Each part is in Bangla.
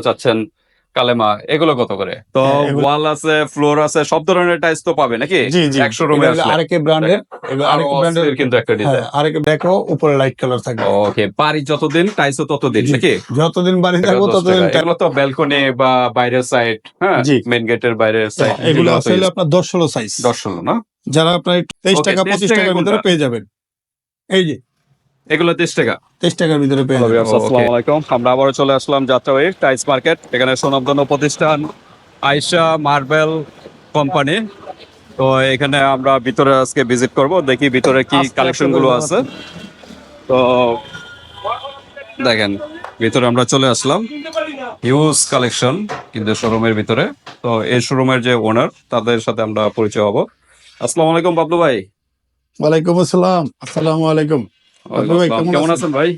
চাচ্ছেন কালেমা এগুলো কত করে? তো হ্যাঁ, ওয়াল আছে ফ্লোর আছে সব ধরনের টাইলস তো পাবে নাকি? একশো রুমে আরেকে ব্র্যান্ডের ব্র্যান্ডের কিন্তু একটা ডিজাইন হ্যাঁ আরেকে দেখো উপরে লাইট কালার থাকবে। ওকে বাড়ি যতদিন টাইলসও ততদিন নাকি? যতদিন বাড়ি থাকব ততদিন। এগুলো তো ব্যালকনি বা বাইরের সাইড হ্যাঁ? জি। মেইন গেটের বাইরের সাইড এগুলো আসলে আপনার দশ ষোলো সাইজ দশ ষোলো না? যারা আপনার তেইশ টাকা 23 পঁচিশ টাকার ভিতরে পেয়ে যাবেন। এই যে এগুলো তেইশ টাকা। তেইশ টাকার ভিতরে পেয়ে যাবেন আসসালামু আলাইকুম। আমরা আবারও চলে আসলাম যাত্রাবাড়ি টাইলস মার্কেট। এখানে সুনামধন্য প্রতিষ্ঠান আয়শা মার্বেল কোম্পানি। তো এখানে আমরা ভিতরে আজকে ভিজিট করব দেখি ভিতরে কি কালেকশনগুলো আছে। তো দেখেন ভিতরে আমরা চলে আসলাম। হিউজ কালেকশন কিন্তু শোরুমের ভিতরে। তো এই শোরুমের যে ওনার তাদের সাথে আমরা পরিচয় হব। আসসালামু আলাইকুম বাবলু ভাই। ওয়ালাইকুম আসসালাম। আসসালামু আলাইকুম। বাবলু ভাই, কেমন আছেন? ভাই?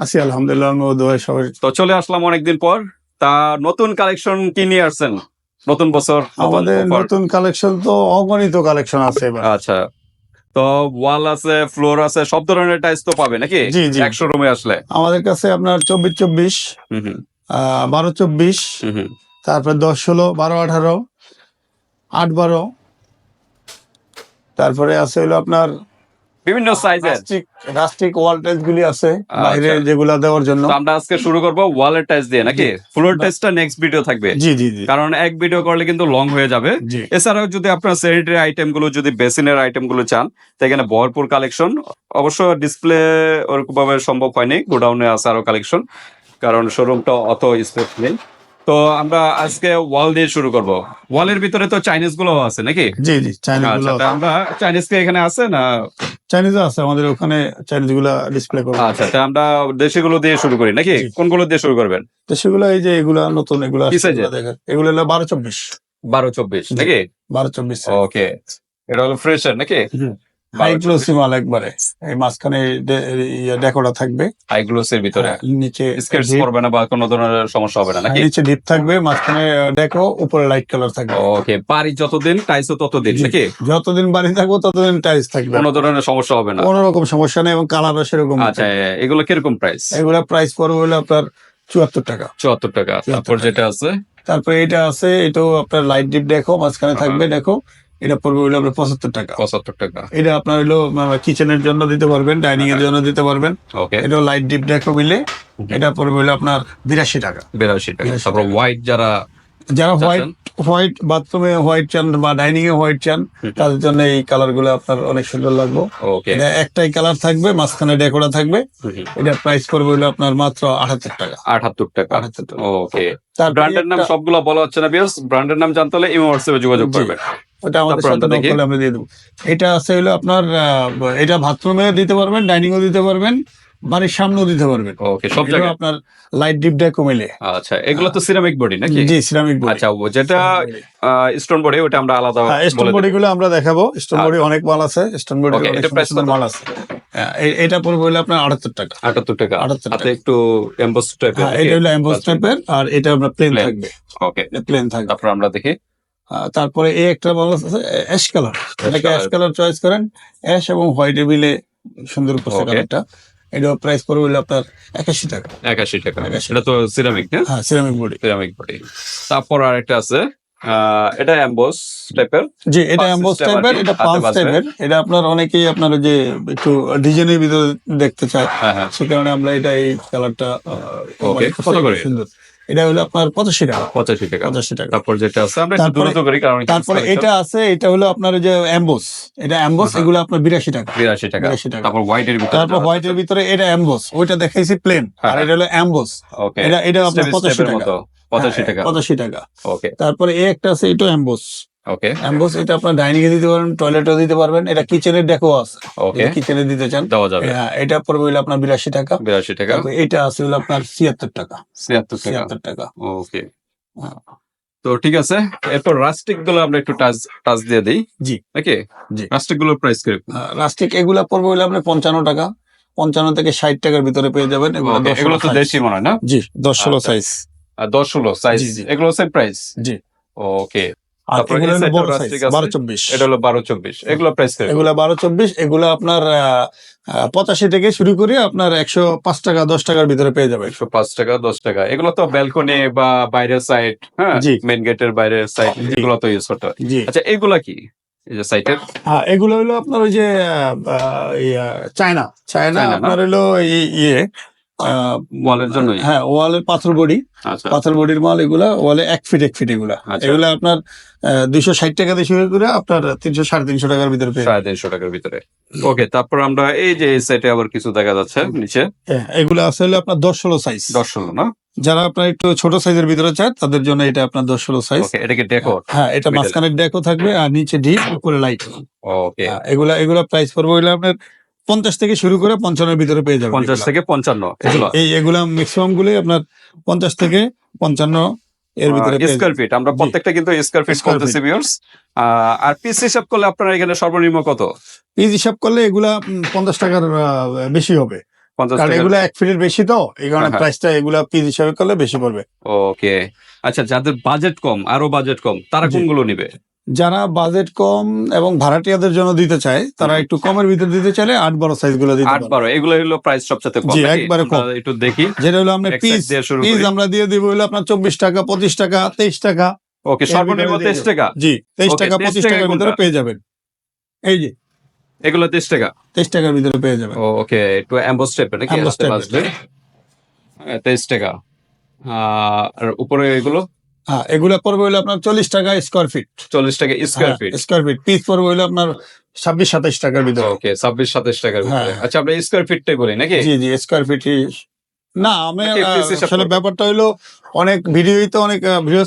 আছি আলহামদুলিল্লাহ দোয়া সবাই তো চলে আসলাম অনেকদিন পর। তা নতুন কালেকশন কি নিয়ে আসছেন? নতুন বছর আমাদের নতুন কালেকশন তো অগণিত কালেকশন আছে আচ্ছা। তো ওয়াল আছে ফ্লোর আছে সব ধরনের টাইলস তো পাবে নাকি? জি, জি। একশো রুমে আসলে। আমাদের কাছে আপনার চব্বিশ চব্বিশ বারো চব্বিশ। তারপর দশ ষোলো বারো আঠারো আট বারো তারপরে আছে হলো আপনার বিভিন্ন সাইজের রাস্টিক ওয়াল টাইলস গুলি আছে বাইরে আচ্ছা। যেগুলা দেওয়ার জন্য। আমরা আজকে শুরু করব ওয়ালের টাইলস দিয়ে নাকি? ফ্লোর টাইলসটা নেক্সট ভিডিও থাকবে। জি জি জি। কারণ এক ভিডিও করলে কিন্তু লং হয়ে যাবে। এছাড়াও যদি আপনার স্যানিটারি আইটেমগুলো যদি বেসিনের আইটেমগুলো চান তো এখানে ভরপুর কালেকশন অবশ্য ডিসপ্লে ওরকম ভাবে সম্ভব হয়নি গোডাউনে আছে আরও কালেকশন কারণ শোরুমটা অত স্পেস নেই। তো আমরা আজকে ওয়াল দিয়ে শুরু করব। ওয়ালের ভিতরে তো চাইনিজগুলো আছে নাকি? জি জি চাইনিজগুলো আচ্ছা আমরা চাইনিজ কে এখানে আছে না? চাইনিজ আছে আমাদের ওখানে চাইনিজগুলা ডিসপ্লে করব। আচ্ছা তা আমরা দেশিগুলো দিয়ে শুরু করি নাকি। কোনগুলো দিয়ে শুরু করবেন? তো সেগুলো এই যে এগুলা নতুন এগুলা দেখেন এগুলো হলো বারো চব্বিশ। বারো চব্বিশ। নাকি? বারো চব্বিশ ওকে এটা হলো ফ্রেশের নাকি? হাই গ্লোসি মাল একবারে। এই মাঝখানে ডেকোরা থাকবে। হাই গ্লোসের ভিতরে। হ্যাঁ, নিচে deep, পড়বে না বা কোনো ধরনের সমস্যা হবে না নাকি? নিচে ডিপ থাকবে মাঝখানে উপরে লাইট কালার থাকবে। ওকে বাড়ি যতদিন ততদিন নাকি? যতদিন বাড়ি থাকব ততদিন টাইলস থাকবে। কোনো ধরনের সমস্যা হবে না। কোনো রকম সমস্যা নেই এবং কালারও সেরকম আচ্ছা এগুলো কীরকম প্রাইস এগুলা প্রাইস পড়বে হলো আপনার চুয়াত্তর টাকা। চুয়াত্তর টাকা। তারপর যেটা আছে? তারপরে এটা আছে এটাও আপনার লাইট ডিপ দেখো মাঝখানে হ্যাঁ। থাকবে দেখো। এটা পড়বে হলো আপনার পঁচাত্তর টাকা। পঁচাত্তর টাকা। এটা আপনার হলো কিচেনের জন্য দিতে পারবেন ডাইনিং হ্যাঁ। এর জন্য দিতে পারবেন। ওকে এটাও লাইট ডিপ দেখো মিলে এটা পড়বে হলো আপনার বিরাশি টাকা। বিরাশি টাকা। তারপর হোয়াইট যারা যারা হোয়াইট? হোয়াইট বাথরুমে হোয়াইট চান বা ডাইনিং এ হোয়াইট চান তাদের জন্য এই কালারগুলো আপনার অনেক সুন্দর লাগবে। ওকে এটা একটাই কালার থাকবে মাঝখানে ডেকোরা থাকবে। এটা প্রাইস পড়বে হলো আপনার মাত্র আটাত্তর টাকা। আটাত্তর টাকা। আটাত্তর ওকে তারপরে ব্র্যান্ডের নাম সবগুলো বলা হচ্ছে না বিয়ার্স ব্র্যান্ডের নাম জানতে হলে ইমো হোয়াটসঅ্যাপে যোগাযোগ করবেন। ওটা আমাদের সাথে আমরা দেখি। নকল আমরা দিয়ে দেবো। এটা আছে হলো আপনার এটা বাথরুমে দিতে পারবেন ডাইনিং ও দিতে পারবেন বাড়ির সামনেও দিতে পারবেন। ওকে সব জায়গায়। আপনার লাইট ডিপ ডেকো মিলে আচ্ছা এগুলো তো সিরামিক বডি নাকি? জি সিরামিক বডি আচ্ছা যেটা স্টোন বডি ওটা আমরা আলাদা স্টোন বডি গুলো আমরা দেখাবো। স্টোন বডি অনেক মাল আছে স্টোন বডি এটা সুন্দর মাল আছে। হ্যাঁ, এটা পড়বে হলো আপনার আটাত্তর টাকা। আটাত্তর টাকা। 78 টাকা। একটু এমবস টাইপের হ্যাঁ এটা হলো এমবোস টাইপের আর এটা আপনার প্লেন। থাকবে। ওকে প্লেন থাকবে। তারপর আমরা দেখি। তারপরে এই একটা মাল আছে অ্যাশ কালার এটাকে অ্যাশ কালার চয়েস করেন। অ্যাশ এবং হোয়াইট মিলে সুন্দর করছে কালারটা এটা প্রাইস পড়বে হলো আপনার একাশি টাকা। একাশি টাকা। 81 এটা তো সিরামিক না? হ্যাঁ সিরামিক বডি সিরামিক বডি তারপর আর একটা আছে এটা এমবস টাইপের জি এটা আর টাইপের এটা পাঁচ টাইপের এটা আপনার অনেকেই আপনার যে একটু ডিজাইনের ভিতরে দেখতে চায়। হ্যাঁ হ্যাঁ। সে কারণে আমরা এটা এই কালারটা Okay, কত করে? সুন্দর। এটা হলো আপনার পঁচাশি টাকা। পঁচাশি টাকা। পঁচাশি টাকা। তারপর যেটা আছে আমরা একটু দ্রুত করি কারণ তারপরে এটা আছে এটা হলো আপনার যে অ্যাম্বোস। এটা অ্যাম্বোস হ্যাঁ। এগুলো আপনার বিরাশি টাকা। বিরাশি টাকা। 82 টাকা। তারপর হোয়াইটের ভিতরে তারপর হোয়াইটের ভিতরে এটা অ্যাম্বোস। ওইটা দেখাইছি প্লেন হ্যাঁ, আর এটা হলো অ্যাম্বোস। ওকে এটা এটা আপনার পঁচাশি টাকা। পঁচাশি টাকা। পঁচাশি টাকা। ওকে তারপরে এ একটা আছে এটা অ্যাম্বোস। ওকে অ্যাম্বোস এটা আপনার ডাইনিং এ দিতে পারবেন টয়লেটও দিতে পারবেন এটা কিচেনের ডেকো আছে। ওকে কিচেনে দিতে চান। দেওয়া যাবে। হ্যাঁ, এটা পড়বে হলো আপনার বিরাশি টাকা। বিরাশি টাকা। এটা আছে হলো আপনার ছিয়াত্তর টাকা। ছিয়াত্তর টাকা। ছিয়াত্তর টাকা। ওকে হ্যাঁ। তো ঠিক আছে এরপর রাস্টিকগুলো আমরা একটু টাচ টাচ দিয়ে দিই। জি। নাকি জি। রাস্টিকগুলোর প্রাইস কীরকম? রাস্টিক এগুলা পড়বে হলো আপনি পঞ্চান্ন টাকা। পঞ্চান্ন থেকে ষাট টাকার ভিতরে পেয়ে যাবেন এগুলো তো। দেশি মনে হয় না? জি দশ ষোলো আচ্ছা। সাইজ আর দশ ষোলো সাইজ। এগুলো সেম প্রাইস জি। ওকে আর এগুলো হলো বড় সাইজ rustic আছে। বারো চব্বিশ। এটা হলো বারো চব্বিশ। এগুলো প্রাইস এগুলা বারো চব্বিশ এগুলা আপনার পঁচাশি থেকে শুরু করে আপনার একশো পাঁচ টাকা দশ টাকার ভিতরে পেয়ে যাবে একশো পাঁচ টাকা দশ টাকা। এগুলো তো ব্যালকনি বা বাইরের সাইড হ্যাঁ? জি। মেন গেটের বাইরের সাইড এগুলো তো ইউজ করতে হয়। জি। আচ্ছা এগুলা কি? এই যে সাইটের হ্যাঁ এগুলো হলো আপনার ওই যে চায়না। চায়না? আপনার হলো ইয়ে ওয়ালের জন্যই? হ্যাঁ ওয়ালের পাথর বডি। আচ্ছা। পাথর বডির মাল এগুলা ওয়ালে এক ফিট এক ফিট এগুলা। আচ্ছা। এগুলা আপনার দুইশো ষাট টাকা দিয়ে শুরু করে আপনার তিনশো সাড়ে তিনশো টাকার ভিতরে সাড়ে তিনশো টাকার ভিতরে। ওকে তারপর আমরা এই যে এই সাইটে আবার কিছু দেখা যাচ্ছে নিচে। হ্যাঁ, এগুলো আছে হলো আপনার দশ ষোলো সাইজ দশ ষোলো না? যারা আপনার একটু ছোট সাইজের ভিতরে চায় তাদের জন্য এটা আপনার দশ ষোলো সাইজ ওকে এটা কি ডেকোর হ্যাঁ এটা. মাঝখানে ডেকও থাকবে আর নিচে ডিপ উপরে লাইট ওকে। এগুলা এগুলা প্রাইস পড়বে হইলে আপনার পঞ্চাশ থেকে শুরু করে পঞ্চান্নের ভিতরে পেয়ে যাবে পঞ্চাশ থেকে পঞ্চান্ন এই এগুলা ম্যাক্সিমাম গুলোই আপনার পঞ্চাশ থেকে পঞ্চান্ন এর ভিতরে স্কোয়ার ফিট আমরা প্রত্যেকটা কিন্তু স্কোয়ার ফিট করতেছি ভিউয়ার্স আর পিস হিসাব করলে আপনার এখানে সর্বনিম্ন কত? পিস হিসাব করলে এগুলা পঞ্চাশ টাকার বেশি হবে। কারণ টাকা এগুলা এক ফিটের বেশি তো এই কারণে হ্যাঁ, হ্যাঁ। প্রাইসটা এগুলা পিস হিসাবে করলে বেশি পড়বে। ওকে আচ্ছা যাদের বাজেট কম আরও বাজেট কম তারা কোনগুলো নিবে? যারা বাজেট কম এবং ভাড়াটিয়াদের জন্য দিতে চায় তারা একটু কমের ভিতরে দিতে চাইলে আট বারো সাইজগুলো দিতে আট বারো এগুলো হলো প্রাইস সবচেয়ে কম একবারে কম। একটু দেখি। যেটা হলো এক পিস পিস আমরা দিয়ে দিব হলো আপনার চব্বিশ টাকা পঁচিশ টাকা তেইশ টাকা। ওকে সর্বনিম্ন তেইশ টাকা? জি তেইশ টাকা পঁচিশ টাকার ভিতরে পেয়ে যাবেন। এই যে। এগুলো তেইশ টাকা? তেইশ টাকার ভিতরে পেয়ে যাবেন। ওকে একটু অ্যাম্বোস টাইপের নাকি। বাজবে হ্যাঁ, তেইশ টাকা। আর উপরে এগুলো? হ্যাঁ এগুলা পর্ব হইল আপনার চল্লিশ টাকা স্কোয়ার ফিট চল্লিশ টাকা square feet square feet piece পর্ব হইল আপনার ছাব্বিশ সাতাশ টাকার ভিতরে। ওকে ছাব্বিশ সাতাশ টাকার ভিতরে। হ্যাঁ। আচ্ছা আমরা স্কোয়ার ফিটটাই বলি নাকি? জি জি স্কোয়ার ফিট না আমি আসলে ব্যাপারটা হলো অনেক ভিডিওই তো অনেক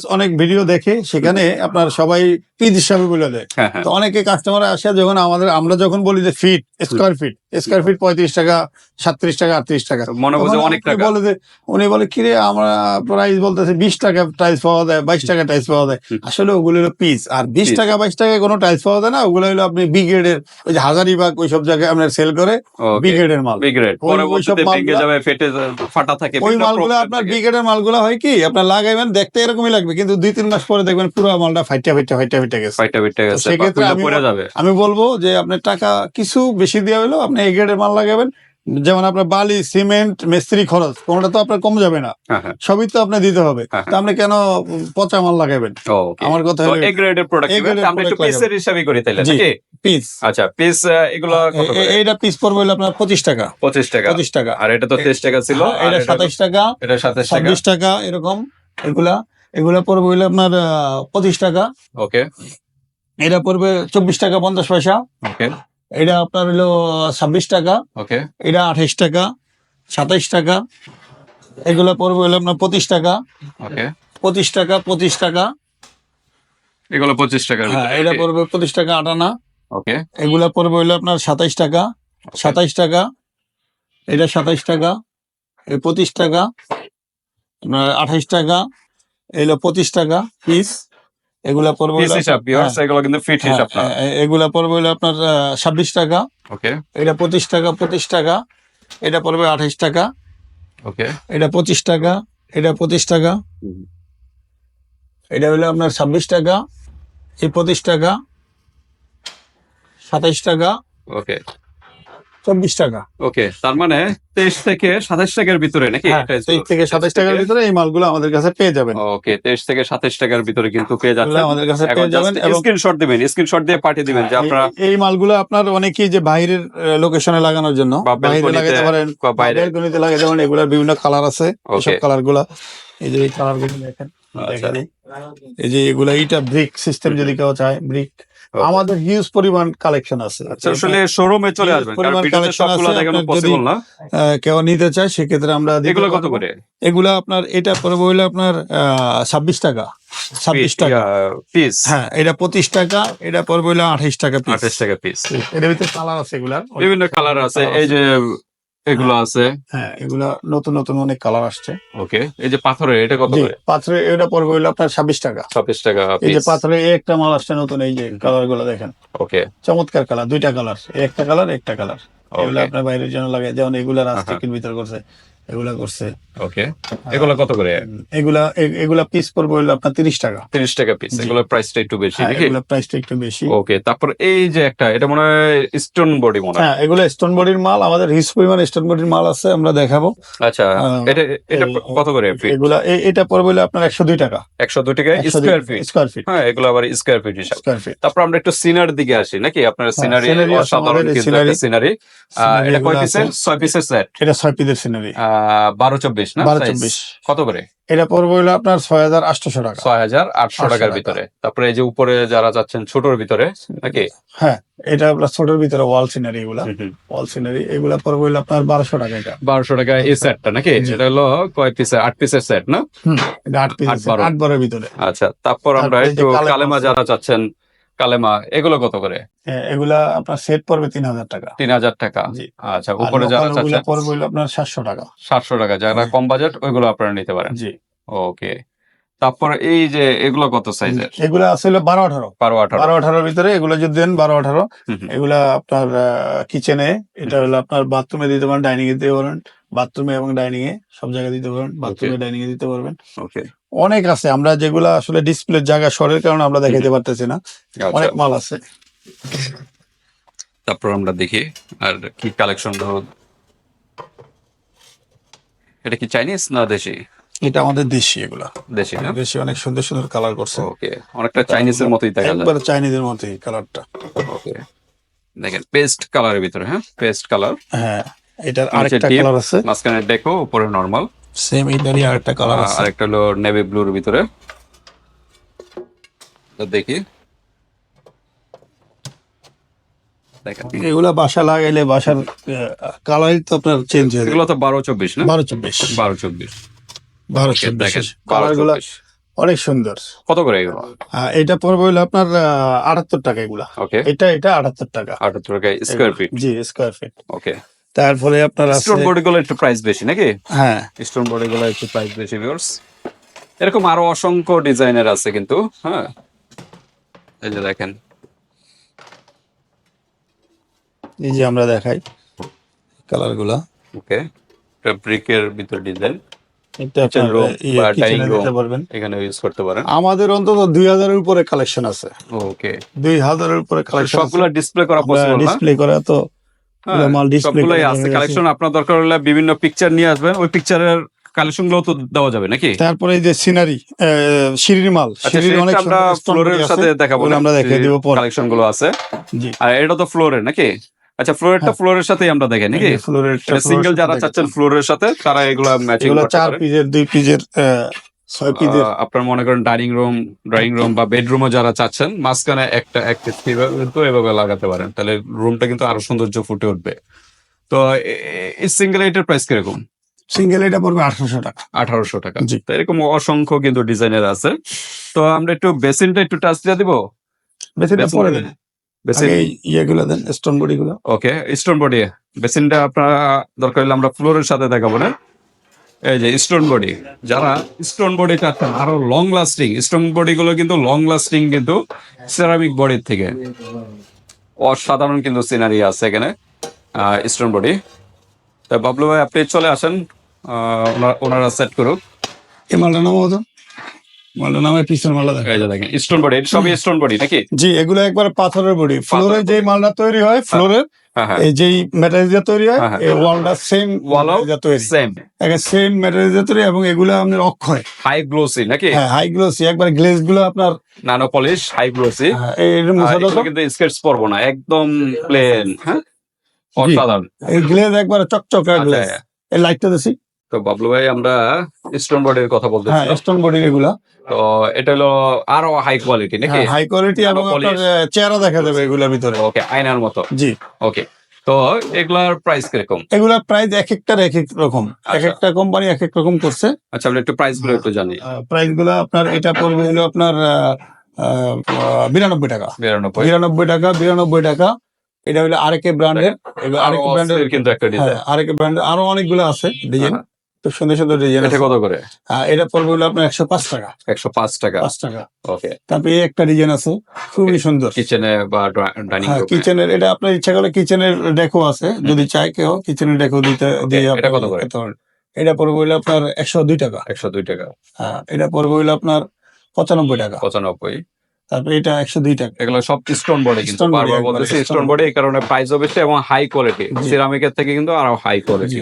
অনেক ভিডিও দেখে সেখানে আপনার সবাই পিস হিসাবে বলে দেয়। হ্যাঁ হ্যাঁ। তো অনেকে কাস্টমার আসে যখন আমাদের আমরা যখন বলি যে feet square feet square feet পঁয়ত্রিশ টাকা সাতত্রিশ টাকা আটত্রিশ টাকা মনে অনেক টাকা। বলে যে উনি বলে কিরে আমরা প্রাইস বলতেছে বিশ টাকা টাইলস পাওয়া যায় বাইশ টাকা টাইলস পাওয়া যায়। আসলে ওগুলো হলো পিস আর বিশ টাকা বাইশ টাকায় কোনো টাইলস পাওয়া যায় না ওগুলো হলো আপনি বি গ্রেডের ওই যে হাজারিবাগ ওই সব জায়গায় আপনার সেল করে বি গ্রেডের মাল। বিগ রেট ওই- মালগুলা- যাবে ফেটে ফাটা থাকে ওই মালগুলো আপনার থাকে। বি গ্রেডের মালগুলো হয় কি? আপনার লাগাইবেন দেখতে এরকমই লাগবে কিন্তু দুই তিন মাস পরে দেখবেন পুরো মালটা ফাইটা ফাইটা ফাইটা ফাইটা গেছে। ফাইটা ফাইটা গেছে সেক্ষেত্রে আমি আমি বলব যে আপনার টাকা কিছু বেশি দেওয়া হলো আপনি এই গ্রেডের মাল লাগাবেন যেমন আপনার বালি সিমেন্ট মিস্ত্রি খরচ কোনোটা তো আপনার কম যাবে না। হ্যাঁ হ্যাঁ। সবই তো আপনি দিতে হবে। তা আপনি কেন পচা মাল লাগাবেন? আমার কথা হলো এ গ্রেডের প্রোডাক্ট আমরা একটু পিসের হিসাবে করি তাহলে। নাকি? পিস আচ্ছা পিস এগুলো কত এইটা পিস পড়বে হলো আপনার পঁচিশ টাকা। পঁচিশ টাকা। পঁচিশ টাকা। আর এটা তো তেইশ টাকা ছিল। হ্যাঁ, এটা সাতাইশ টাকা। এটা সাতাশ টাকা। ছাব্বিশ টাকা এরকম। এগুলা এগুলা পড়বে হইলে আপনার পঁচিশ টাকা। ওকে। এটা পড়বে চব্বিশ টাকা পঞ্চাশ পয়সা। ওকে। এটা আপনার হলো ছাব্বিশ টাকা। ওকে। এটা আঠাইশ টাকা সাতাইশ টাকা। এগুলা পড়বে হলো আপনার পঁচিশ টাকা। ওকে। পঁচিশ টাকা পঁচিশ টাকা। এগুলো পঁচিশ টাকা হ্যাঁ এটা পড়বে পঁচিশ টাকা আটানা। ওকে। এগুলা পড়বে হলো আপনার সাতাইশ টাকা সাতাইশ টাকা। এটা সাতাইশ টাকা এই পঁচিশ টাকা। আপনার আঠাইশ টাকা এগুলো পঁচিশ টাকা পিস। এগুলা পড়বে হিসাব এগুলো কিন্তু ফিট হ্যাঁ, হিসাব হ্যাঁ, এগুলা পড়বে হলো আপনার ছাব্বিশ টাকা। ওকে এটা পঁচিশ টাকা পঁচিশ টাকা। এটা পড়বে আঠাইশ টাকা। ওকে এটা পঁচিশ টাকা এটা পঁচিশ টাকা। এটা হলো আপনার ছাব্বিশ টাকা এই পঁচিশ টাকা সাতাইশ টাকা। ওকে চব্বিশ টাকা ওকে তার মানে তেইশ থেকে সাতাশ টাকার ভিতরে নাকি হ্যাঁ। তেইশ থেকে সাতাইশ টাকার ভিতরে এই মালগুলো আমাদের কাছে পেয়ে যাবেন ওকে তেইশ থেকে সাতাশ টাকার ভিতরে কিন্তু পেয়ে এগুলো যাচ্ছে আমাদের কাছে পেয়ে যাবেন এবং স্ক্রিনশট দিবেন স্ক্রিনশট দিয়ে পাঠিয়ে দিবেন যে আপনারা এই- মালগুলো আপনার অনেকেই যে বাইরের লোকেশনে লাগানোর জন্য বাইরে লাগাতে পারেন বা বাইরে বেলকনিতে লাগাতে পারেন এগুলোর বিভিন্ন কালার আছে Okay. কালারগুলা এই যে এই কালারগুলো দেখেন আচ্ছা। এই যে এগুলা এইটা ব্রিক সিস্টেম যদি কেউ চায় ব্রিক. আমাদের হিউজ পরিমাণ কালেকশন আছে। আচ্ছা আসলে শোরুমে চলে আসবেন পসিবল না। কেউ নিতে চায় সেক্ষেত্রে আমরা এগুলো কত। করে? এগুলা আপনার এটা পড়বে হইলে আপনার ছাব্বিশ টাকা ছাব্বিশ টাকা। পিস হ্যাঁ এটা পঁচিশ টাকা এটা পড়বে হইলে আঠাইশ টাকা পিস আঠাশ টাকা পিস এর ভিতরে কালার আছে এগুলার। বিভিন্ন কালার আছে এই যে এগুলো আছে? হ্যাঁ এগুলা নতুন নতুন অনেক কালার আসছে। ওকে এই যে পাথরের এটা কত করে? পাথরে এটা পড়বে হলো আপনার ছাব্বিশ টাকা। ছাব্বিশ টাকা এই যে পাথরে একটা মাল আসছে নতুন এই যে কালারগুলো দেখেন। ওকে। চমৎকার কালার দুইটা কালার একটা কালার একটা কালার এগুলো আপনার বাইরের জন্য লাগে যেমন এগুলা রাস্তা ভিতর করছে। এগুলা করছে। ওকে এগুলো কত করে? এগুলা এগুলা পিস পড়বে হলো আপনার তিরিশ টাকা। তিরিশ টাকা পিস জি। এগুলোর প্রাইসটা একটু বেশি হ্যাঁ নাকি? এগুলা প্রাইসটা একটু বেশি। ওকে তারপর এই যে একটা এটা মনে হয় স্টোন বডি মনে হয়। হ্যাঁ এগুলো স্টোন বডির মাল আমাদের হিউজ পরিমাণ স্টোন বডির মাল আছে আমরা দেখাবো। আচ্ছা এটা এটা কত করে এগুলা এটা পড়বে হলো আপনার একশো দুই টাকা। একশো দুই টাকা স্কোয়ার ফিট স্কোয়ার ফিট হ্যাঁ এগুলো আবার স্কোয়ার ফিট হিসাব। তারপর আমরা একটু সিনার দিকে আসি নাকি? আপনার সিনারি একটা সিনারি এটা কয় পিসের আছে। ছয় পিসের সেট এটা ছয় পিসের সিনারি বারো চব্বিশ না? বারো চব্বিশ। কত করে? এটা পড়বে হলো আপনার ছয় হাজার আটশোশো টাকা। ছয় হাজার আটশো টাকার ভিতরে। তারপরে এই যে উপরে যারা যাচ্ছেন ছোটর ভিতরে নাকি? হ্যাঁ এটা আপনার ছোটোর ভিতরে ওয়াল সিনারি এগুলা। ওয়াল সিনারি এগুলা পড়বে হলো আপনার বারোশো টাকা এটা। বারোশো টাকা এই সেটটা নাকি। এটা হলো কয় পিসের আট পিসের সেট না? আট পিস আট বারো। আট বারের ভিতরে। আচ্ছা তারপর আমরা একটু কালেমা কালেমা যারা চাচ্ছেন কালেমা এগুলো কত করে? এগুলা আপনার সেট পড়বে তিন হাজার টাকা। তিন হাজার টাকা? জি। আচ্ছা উপরে যারা পড়বে আপনার সাতশো টাকা। সাতশো টাকা যারা কম বাজেট ওইগুলো আপনারা নিতে পারেন। জি। ওকে। তারপর এই যে এগুলো কত সাইজের এগুলো আসলে বারো আঠারো। বারো আঠারো। বারো আঠারোর ভিতরে এগুলো যদি দেন বারো আঠারো। এগুলা আপনার কিচেনে এটা হলো আপনার বাথরুমে দিতে পারেন ডাইনিং এ দিতে পারেন। বাথরুমে এবং ডাইনিং এ সব জায়গায় দিতে পারেন। বাথরুমে ডাইনিং এ দিতে পারবেন। ওকে। অনেক আছে। আমরা যেগুলা আসলে ডিসপ্লের জায়গা সরের কারণে আমরা দেখাতে পারতেছি না। আচ্ছা। অনেক মাল আছে। তারপর আমরা দেখি আর কি কালেকশন এটা কি চাইনিজ না দেশি? এটা আমাদের দেশি এগুলা। দেশি না? দেশি অনেক সুন্দর সুন্দর কালার করছে। ওকে অনেকটা চাইনিজের মতোই দেখা যায় একবারে চাইনিজের মতোই কালারটা ওকে দেখেন পেস্ট কালারের ভিতরে হ্যাঁ? পেস্ট কালার হ্যাঁ এটার আরেকটা কালার আছে। মাঝখানে ডেকো উপরে নর্মাল সেম এটারই আরেকটা কালার আছে। আরেকটা হলো নেভি ব্লুর ভিতরে। দেখি। এগুলা বাসা লাগাইলে বাসার কালারই তো আপনার চেঞ্জ হয়ে এগুলো তো বারো চব্বিশ না? বারো চব্বিশ। বারো চব্বিশ। বারো চব্বিশ। বারো কালারগুলা চব্বিশ। অনেক সুন্দর। কত করে এগুলো? এটা পড়বে হলো আপনার আটাত্তর টাকা এগুলা। ওকে। এটা এটা আটাত্তর টাকা। আটাত্তর টাকা স্কোয়ার ফিট জি স্কোয়ার ফিট ওকে। তারপরে আপনার স্টোন বডি গুলো একটু প্রাইস বেশি নাকি? হ্যাঁ। স্টোন বডি গুলো একটু প্রাইস বেশি ভিউয়ার্স এরকম আরও অসংখ্য ডিজাইনের আছে কিন্তু হ্যাঁ। এই যে দেখেন। এই যে আমরা দেখাই কালারগুলা ওকে ব্রিকের ভিতরে ডিজাইন ইয়ে, আমাদের অন্তত দুই হাজারের উপরে কালেকশন আছে। ওকে। দুই হাজারের উপরে কালেকশন সবগুলো ডিসপ্লে করা ডিসপ্লে করা তো সবগুলোই আছে। কালেকশন আপনার দরকার হলে বিভিন্ন পিকচার নিয়ে আসবেন। ওই পিকচারের কালেকশনগুলো তো দেওয়া যাবে নাকি? তারপরে এই যে সিনারি সিঁড়ির মাল। আচ্ছা সিঁড়ির অনেক আমরা ফ্লোরের সাথে দেখাবো আমরা দেখিয়ে দিব পরে। কালেকশনগুলো আছে। জি। আর এটা তো ফ্লোরের নাকি? আচ্ছা ফ্লোরেরটা ফ্লোরের সাথেই আমরা দেখাই নাকি? ফ্লোরের সিঙ্গেল যারা চাচ্ছেন ফ্লোরের সাথে তারা এগুলো ম্যাচিং এগুলো চার পিজের দুই পিজের আপনার মনে করেন ডাইনিং রুম ড্রয়িং রুম বা বেডরুমও যারা চাচ্ছেন মাঝখানে একটা এক কিন্তু এভাবে লাগাতে পারেন। তাহলে রুমটা কিন্তু আরও সৌন্দর্য ফুটে উঠবে। তো সিঙ্গেল এটার প্রাইস কীরকম? সিঙ্গেল এটা পড়বে আঠারোশো টাকা। আঠারোশো টাকা। জি। তো এরকম অসংখ্য কিন্তু ডিজাইনের আছে। তো আমরা একটু বেসিনটা একটু টাচ দিয়ে দিব। বেশিটা পরে দেন। বেসিন ইয়েগুলো দেন স্টোন বডি গুলো। ওকে স্টোন বডি বেসিনটা আপনার দরকার হলে আমরা ফ্লোরের সাথে দেখাবো না। এই যে স্টোন বডি যারা স্টোন বডি চাচ্ছেন আরও লং লাস্টিং স্টোন বডি গুলো কিন্তু লং লাস্টিং কিন্তু সেরামিক বডির থেকে। অসাধারণ কিন্তু সিনারি আছে এখানে স্টোন বডি তা বাবলু ভাই আপনি চলে আসেন ওনারা সেট করুক। এই মালটা নামো তো মালটা নামে পিছনের মালটা দেখ। দেখেন স্টোন বডি সবই স্টোন বডি নাকি? জি এগুলো একবারে পাথরের বডি ফ্লোরে যে মালটা তৈরি হয় ফ্লোরের হ্যাঁ যেই ম্যাটেরিয়াল দিয়ে তৈরি হয় হ্যাঁ, হ্যাঁ। এই ওয়ালটা সেম ওয়ালও তৈরি। সেম সেম ম্যাটেরিয়াল দিয়ে তৈরি এবং এগুলো আপনার অক্ষয়। হাই গ্লোসি নাকি? হ্যাঁ হাই গ্লোসি একবার গ্লেজগুলো আপনার নানো পলিশ হাই গ্লোসি হ্যাঁ, কিন্তু স্কেটস পরবো না একদম প্লেন হ্যাঁ? অসাধারণ। এই গ্লেজ একবার চকচকে গ্লেজ আচ্ছা, এই লাইটটা দেখি। তো বাবলু ভাই আমরা স্টোন বডির কথা বলতে হ্যাঁ স্টোন বডি এগুলা। তো এটা হলো আরও হাই কোয়ালিটি নাকি? হাই কোয়ালিটি এবং আপনার চেহারা দেখা যাবে এগুলোর ভিতরে। ওকে আয়নার মতো। জি। ওকে তো এগুলার প্রাইস কীরকম? এগুলা প্রাইস এক একটার এক এক রকম। এক আচ্ছা। একটা কোম্পানি এক এক রকম করছে। আচ্ছা আমরা একটু প্রাইসগুলো একটু জানি। প্রাইসগুলো আপনার এটা পড়বে হলো আপনার বিরানব্বই টাকা। বিরানব্বই। বিরানব্বই টাকা বিরানব্বই টাকা। এটা হলো আরেকে ব্র্যান্ডের আরও আরেকে ব্র্যান্ডের কিন্তু একটা ডিজাইন আরেকে ব্র্যান্ডের আরও অনেকগুলো আছে ডিজাইন খুব সুন্দর সুন্দর ডিজাইন এটা কত করে? এটা পড়বে হলো আপনার একশো পাঁচ টাকা। একশো পাঁচ টাকা। পাঁচ টাকা। ওকে তারপরে এই একটা ডিজাইন আছে খুবই সুন্দর। কিচেনে বা ডাইনিং হ্যাঁ কিচেনের এটা আপনার ইচ্ছা করলে কিচেনের ডেকো আছে। যদি চাই কেউ কিচেনের ডেকো দিতে দিয়ে এটা কত করে? এটা পড়বে হইল আপনার একশো দুই টাকা। একশো দুই টাকা। হ্যাঁ এটা পড়বে হইল আপনার পঁচানব্বই টাকা। পঁচানব্বই। তারপরে এটা একশো দুই টাকা। এগুলো সব স্টোন বডি কিন্তু বারবার বলতেছি স্টোন বডি এই কারণে প্রাইসও বেশি এবং হাই কোয়ালিটি। সিরামিকের থেকে কিন্তু আরও হাই কোয়ালিটি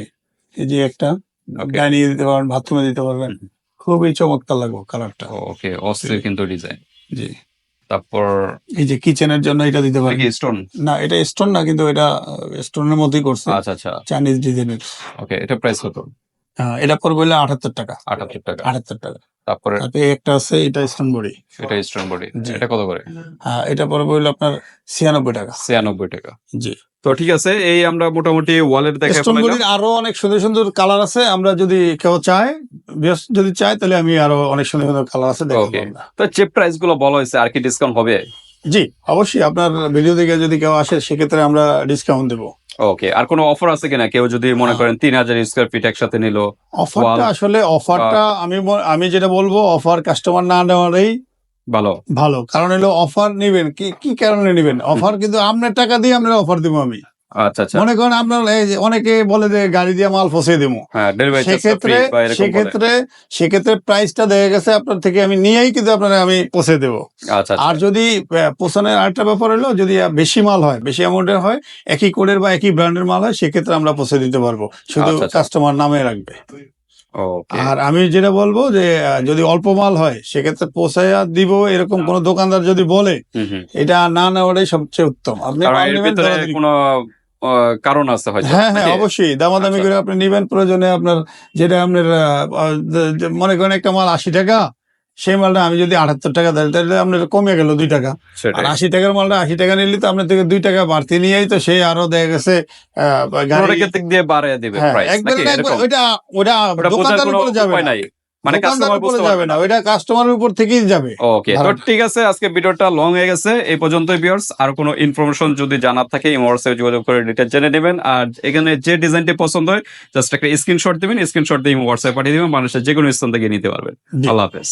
এই যে একটা Okay. দিতে পারবেন বাথরুমে দিতে পারবেন। খুবই চমৎকার লাগবে কালারটা ওকে অস্থির কিন্তু ডিজাইন জি। তারপর এই যে কিচেনের জন্য এটা দিতে পারেন। কি স্টোন না এটা স্টোন না কিন্তু এটা স্টোনের মতোই করছে। আচ্ছা আচ্ছা। চাইনিজ ডিজাইনের ওকে এটা প্রাইস কত? এটা পড়বে হইল আটাত্তর টাকা। আটাত্তর টাকা। আটাত্তর টাকা। তারপরে? একটা আছে এটা স্টোন বডি এটা স্টোন বডি। এটা কত করে? হ্যাঁ এটা পড়বে হইল আপনার ছিয়ানব্বই টাকা। ছিয়ানব্বই টাকা। জি। তো ঠিক আছে এই আমরা মোটামুটি ওয়ালেট দেখে স্টোন আরও অনেক সুন্দর সুন্দর কালার আছে আমরা যদি কেউ চায় যদি চায় তাহলে আমি আরও অনেক সুন্দর সুন্দর কালার আছে দেখাবো তো চেপ প্রাইসগুলো বলা হয়েছে আর কি ডিসকাউন্ট হবে? জি অবশ্যই আপনার ভিডিও দেখে যদি কেউ আসে সেক্ষেত্রে আমরা ডিসকাউন্ট দেবো। ওকে আর কোনো অফার আছে কিনা? কেউ যদি মনে। করেন তিন হাজার স্কোয়ার ফিট একসাথে নিল অফারটা আসলে অফারটা আমি আমি যেটা বলব অফার কাস্টমার না নেওয়ারই ভালো। ভালো। কারণ হলো অফার নেবেন। কি কি কারণে নেবেন? অফার কিন্তু আপনার টাকা দিয়ে আপনার অফার দিব আমি। আচ্ছা আচ্ছা। মনে করেন আপনার এই যে অনেকে বলে যে গাড়ি দিয়ে মাল ফসে দেবো। হ্যাঁ সেক্ষেত্রে সেক্ষেত্রে সেক্ষেত্রে প্রাইসটা দেখা গেছে আপনার থেকে আমি নিয়েই কিন্তু আপনার আমি পৌঁছে দেবো। আচ্ছা আর যদি পোষণের আরেকটা ব্যাপার হলো যদি বেশি মাল হয় বেশি অ্যামাউন্টের হয় একই কোডের বা একই ব্র্যান্ডের মাল হয় সেক্ষেত্রে আমরা পৌঁছে দিতে পারব। শুধু। কাস্টমার নামে রাখবে। আর আমি যেটা বলব যে যদি অল্প মাল হয় সেক্ষেত্রে পোষাইয়া দিব এরকম কোন দোকানদার যদি বলে এটা না নেওয়াটাই সবচেয়ে উত্তম। আপনি কোনো কারণ আছে হয়তো হ্যাঁ হ্যাঁ অবশ্যই। দামাদামি আচ্ছা। করে আপনি নিবেন প্রয়োজনে আপনার যেটা আপনার মনে করেন একটা মাল আশি টাকা সেই মালটা আমি যদি আটাত্তর টাকা দেয় তাহলে আপনার কমে গেল দুই টাকা। আর আশি টাকার মালটা আশি টাকা নিলে তো আপনার থেকে দুই টাকা বাড়তি নিয়েই তো সে আরও দেখা গেছে দিবে হ্যাঁ, উপরে যাবে মানে কাস্টমার বুঝতে যাবে না না। ওইটা কাস্টমারের উপর থেকেই যাবে। ওকে তো ঠিক আছে আজকে ভিডিওটা লং হয়ে গেছে। এই পর্যন্ত ভিউয়ার্স আর কোনো ইনফরমেশন যদি জানার থাকে এই হোয়াটসঅ্যাপে যোগাযোগ করে ডিটেল জেনে নেবেন। আর এখানে যে ডিজাইনটি পছন্দ হয় জাস্ট একটা স্ক্রিনশট দিবেন স্ক্রিনশট দিয়ে হোয়াটসঅ্যাপ পাঠিয়ে দিবেন মানুষের যে কোনো স্থান থেকে নিতে পারবেন। আল্লাহ হাফেজ।